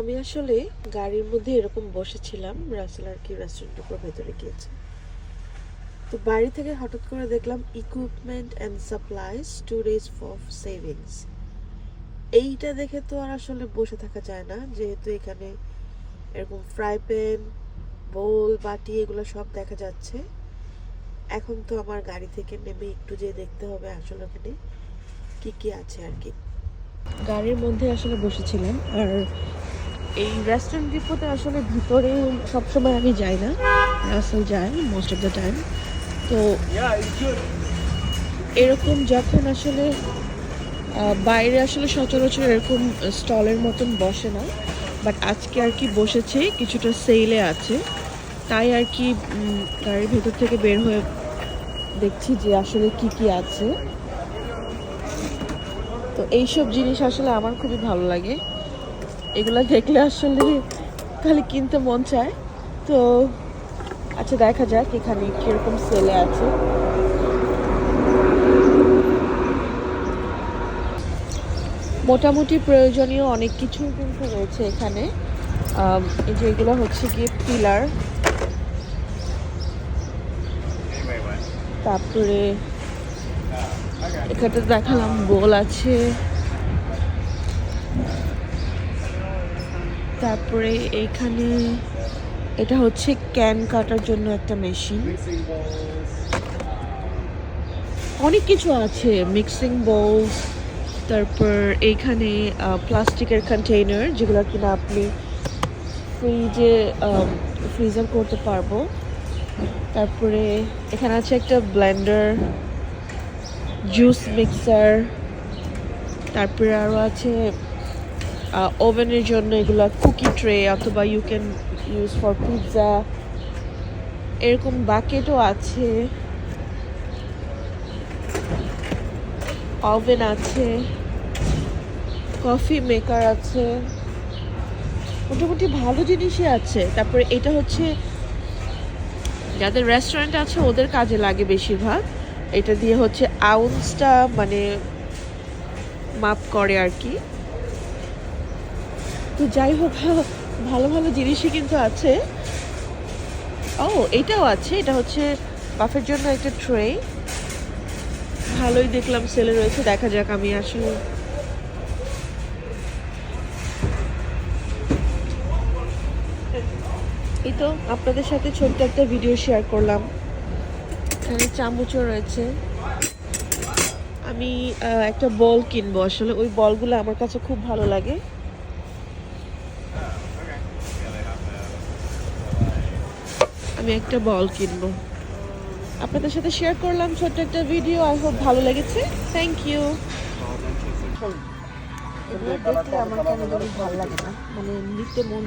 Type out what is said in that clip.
আমি আসলে গাড়ির মধ্যে এরকম বসেছিলাম, রাসেল আর কি রেস্টুরেন্টের উপর ভেতরে গিয়েছে। তো বাড়ি থেকে হঠাৎ করে দেখলাম equipment and supplies two days for savings এইটা দেখে তো আর আসলে বসে থাকা যায় না, যেহেতু এখানে এরকম ফ্রাই প্যান বোল বাটি এগুলো সব দেখা যাচ্ছে। এখন তো আমার গাড়ি থেকে নেমে একটু যে দেখতে হবে আসলে ওখানে কি কি আছে আর কি। গাড়ির মধ্যে আসলে বসেছিলাম, আর এই রেস্টুরেন্ট ডিপোতে আসলে ভিতরে সবসময় আমি যাই না। রাসেল যায় মোস্ট অফ দ্য টাইম তো এরকম যখন আসলে বাইরে আসলে সচরাচর এরকম স্টলের মতন বসে না। বাট আজকে আর কি বসেছে, কিছুটা সেলে আছে। তাই আর কি গাড়ির ভেতর থেকে বের হয়ে দেখছি যে আসলে কি কি আছে। তো এইসব জিনিস আসলে আমার খুবই ভালো লাগে। এগুলো দেখলে আসলে খালি কিনতে মন চায়। তো আচ্ছা দেখা যাক এখানে কীরকম সেলে আছে। মোটামুটি প্রয়োজনীয় অনেক কিছু কিন্তু রয়েছে এখানে। এই যে এগুলো হচ্ছে গিয়ে পিলার। তারপরে এখানে দেখালাম বোল আছে। তারপরে এখানে এটা হচ্ছে ক্যান কাটার জন্য একটা মেশিন। অনেক কিছু আছে মিক্সিং বোলস তারপর এইখানে প্লাস্টিকের কন্টেইনার যেগুলো কিনা আপনি ফ্রিজে ফ্রিজার করতে পারব। তারপরে এখানে আছে একটা ব্লেন্ডার জুস মিক্সার তারপরে আরও আছে ওভেনের জন্য এগুলো কুকি ট্রে অথবা you can use for pizza এরকম বাকেটও আছে। ওভেন আছে। কফি মেকার আছে। মোটামুটি ভালো জিনিসই আছে। তারপরে এটা হচ্ছে, যাদের রেস্টুরেন্ট আছে ওদের কাজে লাগে বেশিরভাগ। এটা দিয়ে হচ্ছে আউন্সটা মানে মাপ করে আর কি। তো যাই হোক, ভালো ভালো জিনিসই কিন্তু আছে। ও, এটাও আছে, এটা হচ্ছে বাফের জন্য একটা ট্রে ভালোই দেখলাম সেলে রয়েছে, দেখা যাক আমি আসলে। এই তো, আপনাদের সাথে ছোট্ট একটা ভিডিও শেয়ার করলাম। এখানে চামচও রয়েছে। আমি একটা বল কিনবো, আসলে ওই বলগুলো আমার কাছে খুব ভালো লাগে। আমি একটা বল কিনবো। আপনাদের সাথে শেয়ার করলাম ছোট্ট একটা ভিডিও আই হোপ ভালো লেগেছে। থ্যাংক ইউ আমার লাগে না। মানে নিতে মন